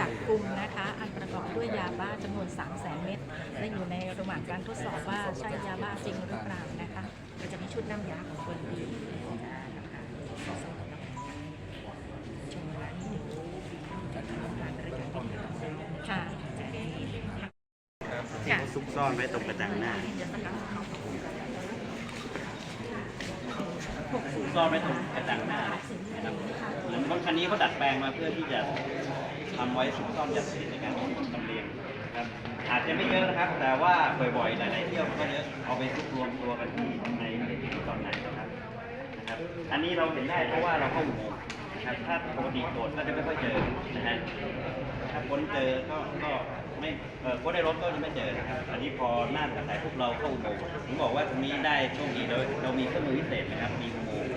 จับกลุ่มนะคะ อันประกอบด้วยยาบ้าจำนวน 3 0 0แสนเม็ดและอยู่ในระหว่างการทดสอบว่าใช่ยาบ้าจริงหรือเปล่านะคะก็จะมีชุดน้ำยาของคนดีนะคะชมร้านนี้ผ่านบริการเป็นทางการค่ะจะได้ที่เขาซุกซ่อนไว้ตรงกระจังหน้าซุกซ่อนไว้ตรงกระจังหน้านะครับเหมือ อันนี้เขาดัดแปลงมาเพื่อที่จะทำไว้ซุกซ่อนยาเสพติดในการลำเลียงนะครับอาจจะไม่เยอะนะครับ แต่ว่าบ่อยๆหลายๆเที่ยวมันก็เยอะเอาไปซุกรวมตัวกันที่ในตอนไหนนะครับนะครับ อันนี้เราเห็นได้เพราะว่าเราเข้าอุโมงค์นะครับถ้าปกติโดดก็จะไม่ค่อยเจอนะฮะถ้าคนเจอก็ก็ไม่เออคนได้รถก็จะไม่เจอนะครับ อันนี้พอหน้ากระสายพวกเราเข้าอุโมงค์ผมบอกว่าตรงนี้ได้โชคดีเราเรามีเครื่องมือพิเศษนะครับ มีอุโมงค์